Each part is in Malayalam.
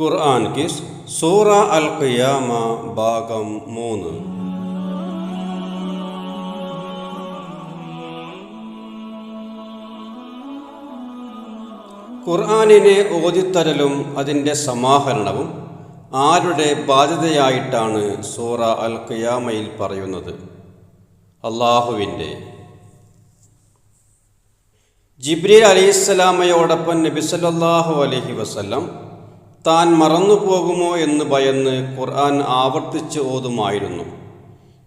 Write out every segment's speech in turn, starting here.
ഖുർആൻ കിസ് സൂറ അൽ ഖിയാമ ഭാഗം മൂന്ന്. ഖുർആാനിനെ ഓതിത്തരലും അതിന്റെ സമാഹരണവും ആരുടെ ബാധ്യതയായിട്ടാണ് സൂറ അൽ ഖിയാമയിൽ പറയുന്നത്? അള്ളാഹുവിന്റെ ജിബ്രീൽ അലൈഹിസ്സലാമയോടൊപ്പം നബി അലഹി അലൈഹി വസല്ലം താൻ മറന്നുപോകുമോ എന്ന് ഭയന്ന് ഖുർആൻ ആവർത്തിച്ച് ഓതുമായിരുന്നു.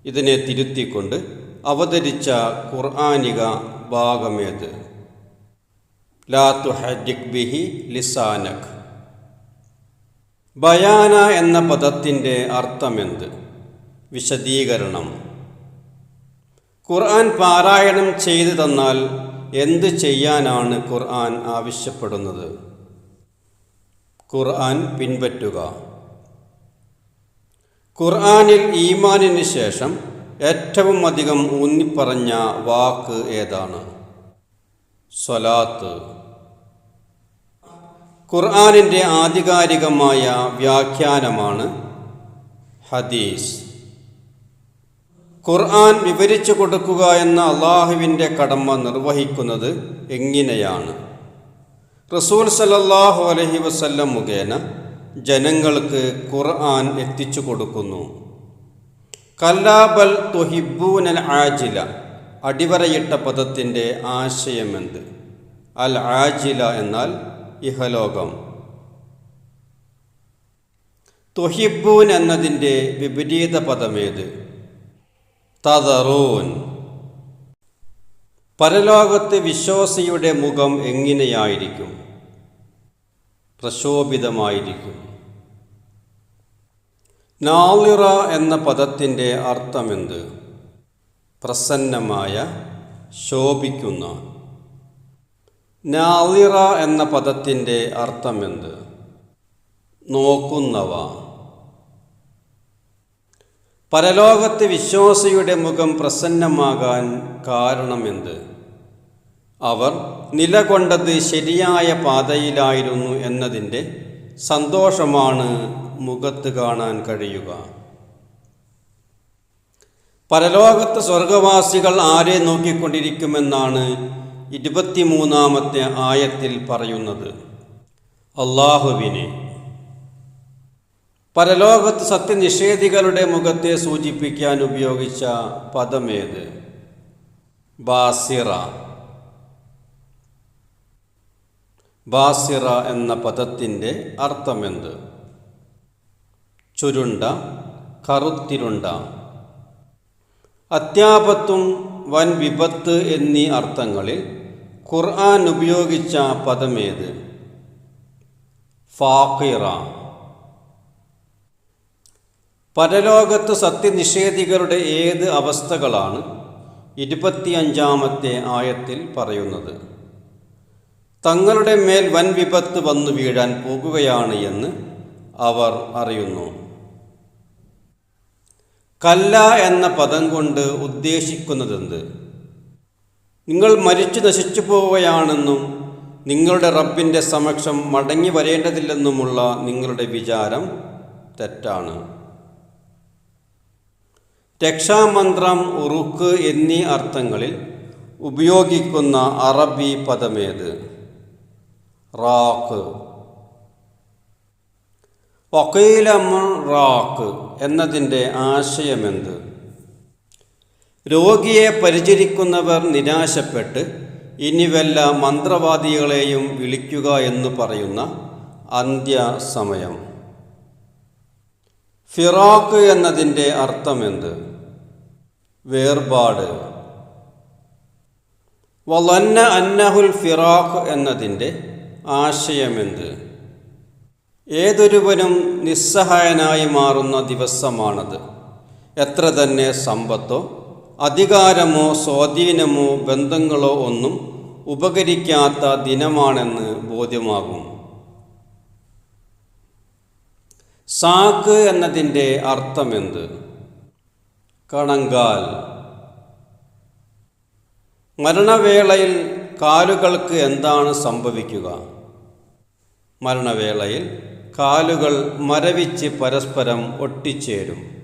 ഇതിനെ തിരുത്തിക്കൊണ്ട് അവതരിച്ച ഖുർആാനിക ഭാഗമേത്. ലാ തുഹജിക് ബിഹി ലിസാനക്. ബയാന എന്ന പദത്തിന്റെ അർത്ഥമെന്ത്? വിശദീകരണം. ഖുർആൻ പാരായണം ചെയ്തു തന്നാൽ എന്ത് ചെയ്യാനാണ് ഖുർആൻ ആവശ്യപ്പെടുന്നത്? ഖുർആൻ പിൻപറ്റുക. ഖുർആനിൽ ഈമാനിന് ശേഷം ഏറ്റവും അധികം ഊന്നിപ്പറഞ്ഞ വാക്ക് ഏതാണ്? സ്വലാത്ത്. ഖുർആാനിന്റെ ആധികാരികമായ വ്യാഖ്യാനമാണ് ഹദീസ്. ഖുർആൻ വിവരിച്ചു കൊടുക്കുക എന്ന അള്ളാഹുവിന്റെ കടമ നിർവഹിക്കുന്നത് എങ്ങനെയാണ്? റസൂൽ സലല്ലാഹു അലഹി വസല്ലം മുഖേന ജനങ്ങൾക്ക് ഖുർആൻ എത്തിച്ചു കൊടുക്കുന്നു. കല്ലാബൽ തൊഹിബൂനൽ ആജില അടിവരയിട്ട പദത്തിന്റെ ആശയമെന്ത്? അൽ ആജില എന്നാൽ ഇഹലോകം. തൊഹിബൂൻ എന്നതിന്റെ വിപരീത പദമേത്? തതറൂൻ പരലോകത്ത് വിശ്വാസിയുടെ മുഖം എങ്ങനെയായിരിക്കും? പ്രശോഭിതമായിരിക്കും. നാളിറ എന്ന പദത്തിന്റെ അർത്ഥമെന്ത്? പ്രസന്നമായ ശോഭിക്കുന്ന. നാളിറ എന്ന പദത്തിന്റെ അർത്ഥമെന്ത്? നോക്കുന്നവ. പരലോകത്ത് വിശ്വാസിയുടെ മുഖം പ്രസന്നമാകാൻ കാരണമെന്ത്? അവർ നിലകൊണ്ടത് ശരിയായ പാതയിലായിരുന്നു എന്നതിന്റെ സന്തോഷമാണ് മുഖത്ത് കാണാൻ കഴിയുക. പരലോകത്ത് സ്വർഗവാസികൾ ആരെ നോക്കിക്കൊണ്ടിരിക്കുമെന്നാണ് ഇരുപത്തിമൂന്നാമത്തെ ആയത്തിൽ പറയുന്നത്. അള്ളാഹുവിനെ. പരലോകത്ത് സത്യനിഷേധികളുടെ മുഖത്തെ സൂചിപ്പിക്കാൻ ഉപയോഗിച്ച പദമേത്? ബാസിറ. ബാസിറ എന്ന പദത്തിന്റെ അർത്ഥമെന്ത്? ചുരുണ്ട കറുത്തിരുണ്ട. അത്യാപത്തും വൻ വിപത്ത് എന്നീ അർത്ഥങ്ങളിൽ ഖുർആൻ ഉപയോഗിച്ച പദമേത്? ഫാഖിറ. പരലോകത്ത് സത്യനിഷേധികളുടെ ഏത് അവസ്ഥകളാണ് ഇരുപത്തിയഞ്ചാമത്തെ ആയത്തിൽ പറയുന്നത്? തങ്ങളുടെ മേൽ വൻ വിപത്ത് വന്നു വീഴാൻ പോകുകയാണ് എന്ന് അവർ അറിയുന്നു. കല്ല എന്ന പദം കൊണ്ട് ഉദ്ദേശിക്കുന്നതെന്ത്? നിങ്ങൾ മരിച്ചു നശിച്ചു പോവുകയാണെന്നും നിങ്ങളുടെ റബ്ബിന്റെ സമക്ഷം മടങ്ങി വരേണ്ടതില്ലെന്നുമുള്ള നിങ്ങളുടെ വിചാരം തെറ്റാണ്. രക്ഷാമന്ത്രം ഉറുക്ക് എന്നീ അർത്ഥങ്ങളിൽ ഉപയോഗിക്കുന്ന അറബി പദമേത്? റാക്ക് വക്കീലമൺ റാക്ക് എന്നതിന്റെ ആശയമെന്ത്? രോഗിയെ പരിചരിക്കുന്നവർ നിരാശപ്പെട്ട് ഇനി വല്ല മന്ത്രവാദികളെയും വിളിക്കുക എന്ന് പറയുന്ന അന്ത്യസമയം. ഫിറാഖ് എന്നതിന്റെ അർത്ഥമെന്ത്? വേർപാട്. വലന്ന അന്നഹുൽ ഫിറാഖ് എന്നതിന്റെ ആശയമെന്ത്? ഏതൊരുവനും നിസ്സഹായനായി മാറുന്ന ദിവസമാണത്. എത്ര തന്നെ സമ്പത്തോ അധികാരമോ സ്വാധീനമോ ബന്ധങ്ങളോ ഒന്നും ഉപകരിക്കാത്ത ദിനമാണെന്ന് ബോധ്യമാകും. സാക്ക് എന്നതിന്റെ അർത്ഥമെന്ത്? കണങ്കാൽ. മരണവേളയിൽ കാലുകൾക്ക് എന്താണ് സംഭവിക്കുക? മരണവേളയിൽ കാലുകൾ മരവിച്ച് പരസ്പരം ഒട്ടിച്ചേരും.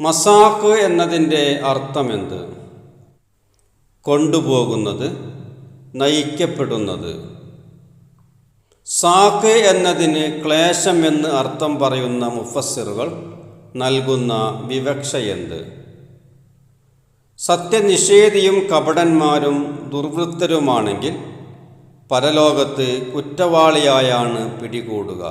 മസാക്ക് എന്നതിന്റെ അർത്ഥമെന്ത്? കൊണ്ടുപോകുന്നത് നയിക്കപ്പെടുന്നത്. സാക്ക് എന്നതിന് ക്ലേശം എന്ന് അർത്ഥം പറയുന്ന മുഫസ്സിറുകൾ നൽകുന്ന വിവക്ഷയെന്ത്? സത്യനിഷേധിയും കപടന്മാരും ദുർവൃത്തരുമാണെങ്കിൽ പരലോകത്ത് കുറ്റവാളിയായാണ് പിടികൂടുക.